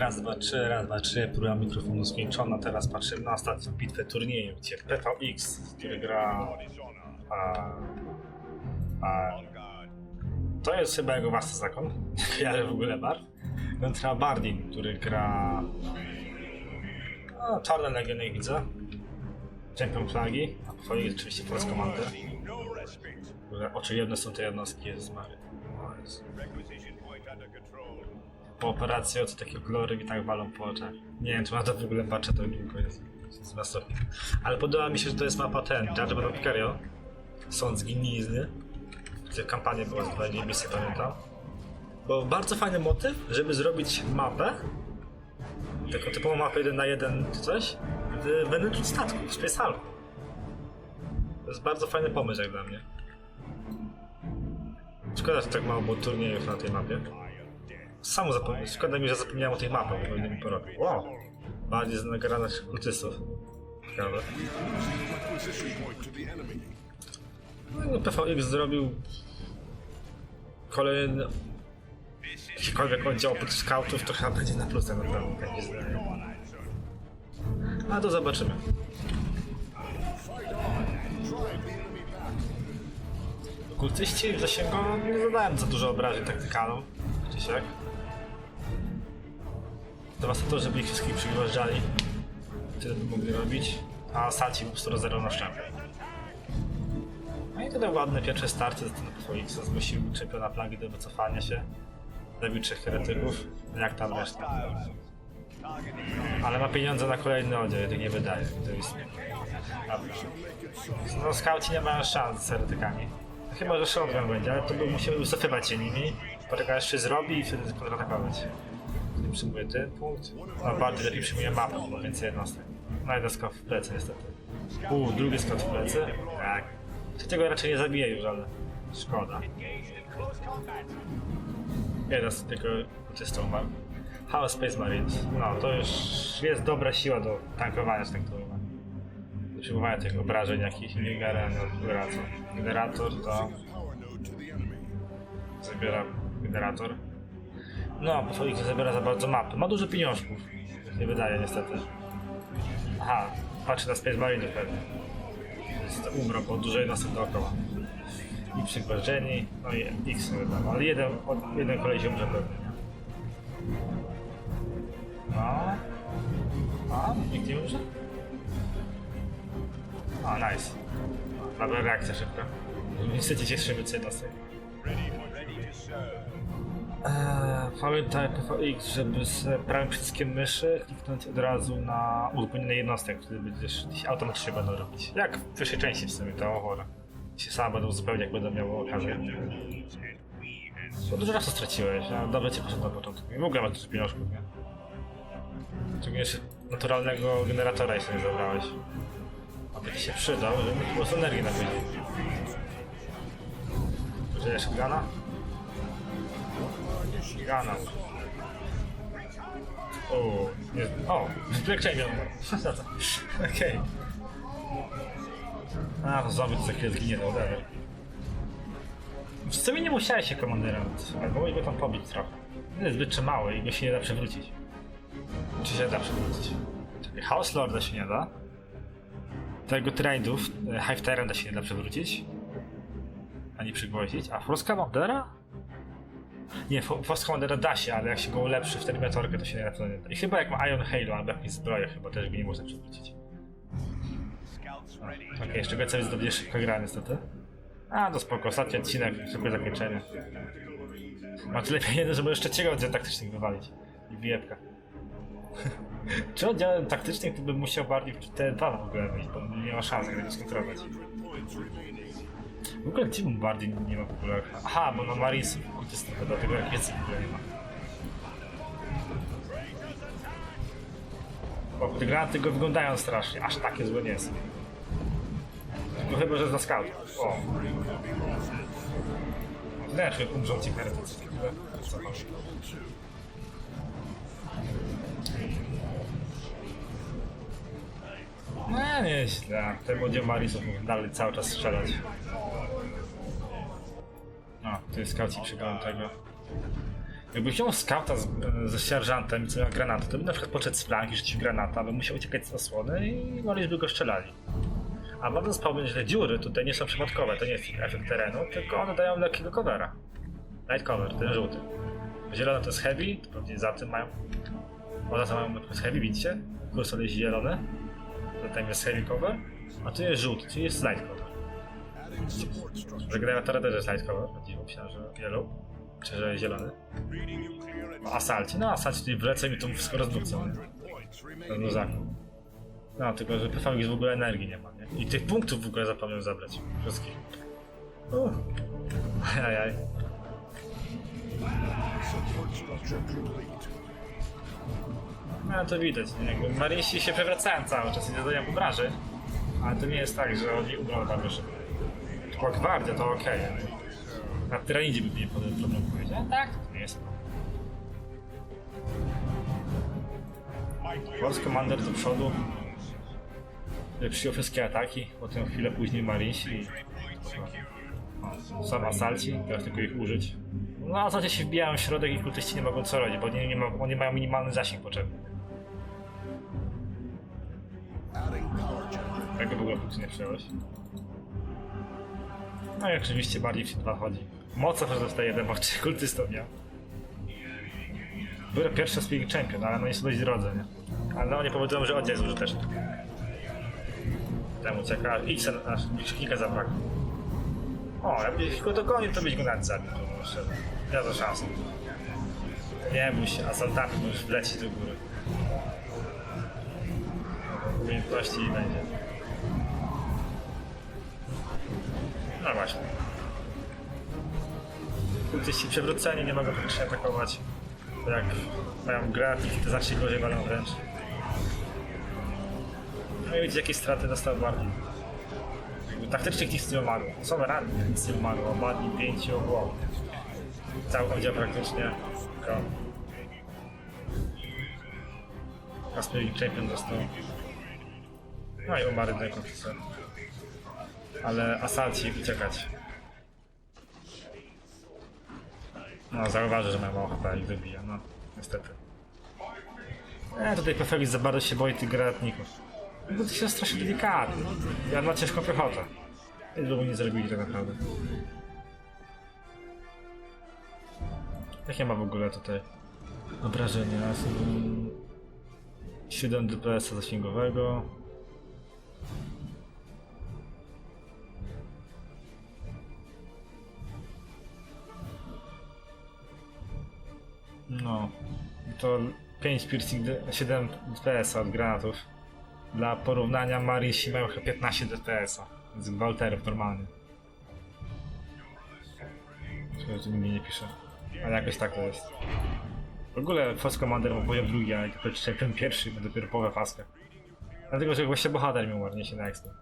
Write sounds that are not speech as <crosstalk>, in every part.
Raz, dwa, trzy, raz, dwa, trzy, próba mikrofonu skończona, teraz patrzymy na ostatnią bitwę turnieju, gdzie PVX, który gra... A, a, to jest chyba jego własny zakon, <laughs> kojarzę w ogóle barw, kontra Bardin, który gra... No, czarne legiony widzę, Champion flagi, a PVX oczywiście Force Commander, które oczywidne są te jednostki, Jezus Mary. Po operacji oczy takie kolory mi tak walą po oczach. Nie wiem, czy ma to w ogóle patrzę, to długo jest. jest masownie. Ale podoba mi się, że to jest mapa ten, Judgment of Picario. Sąd zgnilizny. Gdzie kampania była z dwa misje, pamiętam. Bo bardzo fajny motyw, żeby zrobić mapę, taką typową mapę 1 na 1 czy coś, w wnętrzu statku, w Space Hulku. To jest bardzo fajny pomysł jak dla mnie. Szkoda, że tak mało było turniejów na tej mapie. Samo zapomniałem. Szkoda mi, że zapomniałem o tych mapach, bo mi porobił. Wow! Bardziej z nagranych kultystów. Ciekawe. No i PVX zrobił kolejny jakikolwiek oddział pod scoutów, to chyba będzie na plus tak naprawdę. tak. A to zobaczymy. Kultyści w zasięgu nie zadałem za dużo obrażeń taktykalną, czy siak. Dewastatorzy by ich wszystkich przygwożdżali. Tyle by mogli robić. A asalci po prostu rozerwał na szczępy. No i tyle ładne pierwsze starty z tego PVX zmusił czempiona plagi do wycofania się. Zabił trzech heretyków. No Jak tam reszta? Ale ma pieniądze na kolejny oddział, jednak nie wydaje. To jest... No skauci nie mają szans z heretykami. Chyba, że shotgun będzie, ale to by musiał wycofywać się nimi. Poczekaj aż zrobi i wtedy kontratakować. Nie przyjmuję ten punkt. No bardziej lepiej przyjmuje mapę, bo więcej jednostek. No jeden skok w plecy niestety. Uuu, drugi skok w plecy? Tak. Trzeciego raczej nie zabije już, ale szkoda. Jeden z tylko kultystą umarł. House Space Marines. No, to już jest dobra siła do tankowania, że tak to. Do przyjmowania tych obrażeń jakichś Ligera, no, generator. Generator to... Zabieram generator. No, po swoich zabiera za bardzo mapy. Ma dużo pieniążków. Nie wydaje niestety. Aha, patrzy na Space Marine pewnie. Jest umro, bo dużo jednostek dookoła. I przygwożdżeni, no i X nie wiadomo, ale jeden, od- jeden kolej się umrze pewnie. nie? No. A, nikt nie umrze? O, nice. Dobra reakcja szybka. Niestety cieszymy się jednostek. Eee, pamiętaj PVX, żeby z prawym przyciskiem myszy kliknąć od razu na uzupełnienie jednostek, wtedy będziesz automatycznie będą robić. Jak w pierwszej części w sumie, to ochora. Się sam będą uzupełniać, jak będą miały okazję. Bo dużo czasu straciłeś, a dobrze cię poszedł na początku. I w ogóle masz dużo pieniążków, nie? Jeszcze naturalnego generatora jeszcze nie zabrałeś. A by ci się przydał, żeby mieć po prostu energię na później. O, nie, o, Black <laughs> to. Okej. A, to to za zginie. W sumie nie musiałeś się komanderem, albo go tam pobić trochę. Jest zbyt mały i go się nie da przewrócić. Czy się da przewrócić? Czekaj, House Lorda się nie da. Tego tradeów, e, Hive Terranda się nie da przewrócić. Ani przygwoździć. A Force Commandera? Nie, Force Commandera da się, ale jak się go ulepszy w Terminatorkę, to się na nie da. I chyba jak ma Ion Halo albo jakieś zbroje, chyba też go nie można przewrócić. Okej, jeszcze go sobie zdobyć szybko gra niestety. A, to spoko, ostatni odcinek, szybkie zakończenie. Ma tyle pieniędzy, żeby jeszcze trzeciego oddziału taktycznych wywalić. I bijepka. <laughs> Czy oddział taktycznych to bym musiał bardziej w T2 w ogóle mieć, bo nie ma szans go skontrolować. W ogóle gdzie mu bardziej nie ma ogóle... Aha, bo ma Marinesów kultystów, dlatego jak więcej w ogóle nie ma. Bo te granaty go wyglądają strasznie, aż takie złe nie są. No chyba, że za scout. O. Nie, czy umrzą ci heretycy. Co tam? No nie źle. Ten młodzie Marisów dalej cały czas strzelać. Tu jest skauci przygląd tego. Jakby wziął skauta z, ze sierżantem i co miał granatę, to by na przykład poszedł z flanki, rzucił granata, by musiał uciekać z osłony i Morris by go strzelali. A bardzo spałbym, że dziury tutaj nie są przypadkowe, to nie jest efekt terenu, tylko one dają lekkiego covera. Light cover, ten żółty. Zielony to jest heavy, to pewnie za tym mają... O, za mają przykład heavy, widzicie? Kursor jest zielony, zatem jest heavy cover, a tu jest żółty, czyli jest light cover. Że Gravitatora też jest cover, chodziło myślałem, że yellow, czy że zielony. No, Asalci, no Asalci tutaj wlecę mi tą wszystko rozdupcą, nie? Luzaku. No, tylko że PV już w ogóle energii nie ma, nie? I tych punktów w ogóle zapomniał zabrać. Wszystkich. Uff. Ajajaj. No to widać, nie? Jakby się przewracają cały czas i zadają obraży. Ale to nie jest tak, że oni umrą bardzo szybko. Tylko gwardia to okej, ale na tyranidzie by nie problem powiedzieć. A tak, nie jest. Force Commander do przodu. Przyjął wszystkie ataki, potem chwilę później Marinsi i... O, Są asalci, teraz tylko ich użyć. No asalci się wbijają w środek i kultyści nie mogą co robić, bo nie, nie ma, oni mają minimalny zasięg potrzebny. Jak w ogóle nie przyjąłeś? No i oczywiście bardziej w 2 chodzi. Mocno że dostaje jeden, bo czy <laughs> kultystów miał. Były pierwsze Speaking Champion, ale no nie są dość drodze, nie? Ale no nie powodują, że oddział jest użyteczny. Temu ucieka, X aż kilka zabrakło. O, jakbyś go dogonił, to byś go nawet zabił, to szczerze. Ja to szansę. Nie bój się, asaltami możesz wlecieć do góry. Umiejętności będzie. No właśnie. Kultyści przewróceni nie mogą faktycznie atakować. Bo jak mają gratnik, to znacznie gorzej walą wręcz. No i widzicie jakie straty dostał bardziej. Jakby taktycznie nic nie umarło. Są ranni, nic nie umarło. Bardziej pięciu ogłowów. Cały oddział praktycznie. Tylko... Aspiring Champion dostał. No i umarł jeden konflikt. Ale asalci uciekać. No, zauważę, że mają mało HP i wybija, no, niestety. E, tutaj Pefelis za bardzo się boi tych granatników. Bo to się strasznie delikatnie. Ja ma ciężką piechotę. By mu nie zrobili tak naprawdę. Jakie ma w ogóle tutaj obrażenia? 7 DPS zasięgowego. No, to 5 piercing, D- 7 DPS od granatów. Dla porównania Marisi mają chyba 15 DPS z Walterów normalnie. Szkoda, że nigdzie nie pisze. Ale jakoś tak to jest. W ogóle Force Commander ma poziom drugi, a tylko champion pierwszy, ma dopiero połowę faska. Dlatego, że właśnie bohater mi ładnie się na ekstra.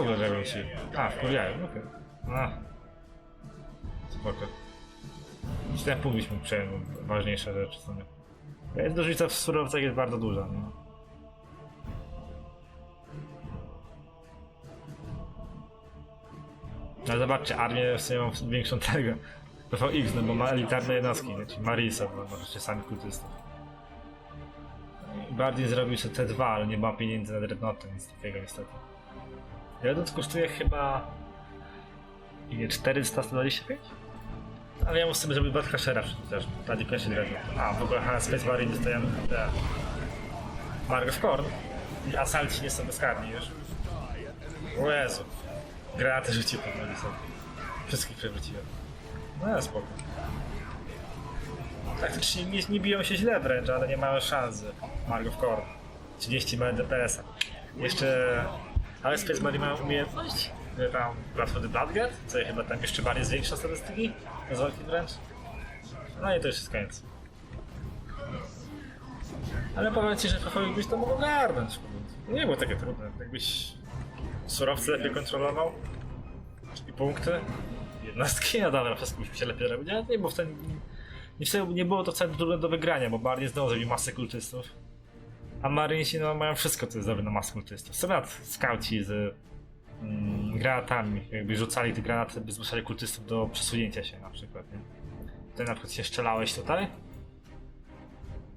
Ogóle robią ci? A, wkurwiają, okej. A. Spoko. Czy ten punkt byśmy przejął, ważniejsze rzeczy są. Jest różnica w surowcach jest bardzo duża, no. Ale zobaczcie, armię w sumie mam większą tego. PVX, no bo ma elitarne jednostki, nie? czyli Marisa, bo możecie sami kultystów. Bardziej zrobił sobie T2, ale nie ma pieniędzy na Dreadnoughty, nic takiego niestety. Jeden kosztuje chyba... Ile? 425? Ale ja muszę żeby Bad Crashera też, na Dreadnought. A, w ogóle na Space Marine dostajemy te... Mark of Korn. I asalci nie są bezkarni już. O Jezu. Granaty rzucił po mnie sobie. Wszystkich przewróciłem. No spoko. Taktycznie nie, nie biją się źle wręcz, ale nie mają szansy. Mark of Korn. 30 ma DPS-a. Jeszcze... Ale Space Marine mają umiejętność? Tam Platformy Bloodgut, co chyba tam jeszcze bardziej zwiększa statystyki z walki wręcz. No i to już jest koniec. Ale powiem ci, że PvP byś to mógł ogarnąć. Nie było takie trudne. Jakbyś surowce lepiej kontrolował i punkty, jednostki, no dobra, wszystko byśmy się lepiej robić, nie, bo wtedy nie, nie było to wcale trudne do wygrania, bo bardziej zdążył i masę kultystów. A Marynsi no, mają wszystko, co jest dobre na masę kultystów. Są nawet skauci z mm, granatami. Jakby rzucali te granaty, by zmuszali kultystów do przesunięcia się na przykład, nie? Ty na przykład się strzelałeś tutaj,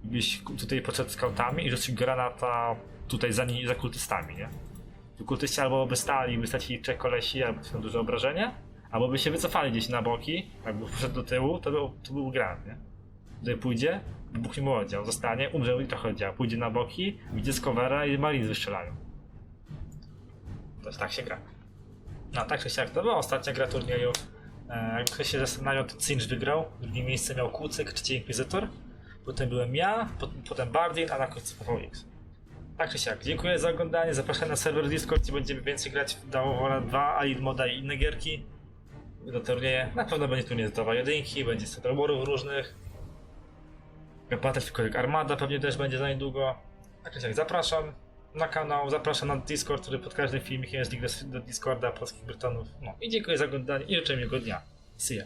byś tutaj poszedł skautami i rzucił granata tutaj za, za kultystami, nie? Kultyści albo by stali, by stracili trzech kolesi, albo są duże obrażenie, albo by się wycofali gdzieś na boki, jakby poszedł do tyłu, to był, to był granat, nie? Tutaj pójdzie, wybuchnie mu oddział, zostanie, umrze i trochę oddział, pójdzie na boki, widzę z covera i marines wystrzelają. Jest tak się gra. No tak czy siak, to była ostatnia gra turnieju. E, jak ktoś się zastanawiał, to Cinch wygrał, drugie miejsce miał Kucyk, trzeci Inkwizytor, potem byłem ja, pot- potem Bardin, a na końcu PvX. Tak czy siak, dziękuję za oglądanie, zapraszam na serwer Discord, gdzie będziemy więcej grać w Dało Wola 2, Alid Moda i inne gierki do turnieje. Na pewno będzie turniej z Dawa jedynki, będzie set roborów różnych. Battlefield Armada pewnie też będzie za niedługo. Tak czy siak, zapraszam na kanał, zapraszam na Discord, który pod każdym filmikiem jest link do- Discorda polskich Brytonów. No i dziękuję za oglądanie i życzę miłego dnia. See ya.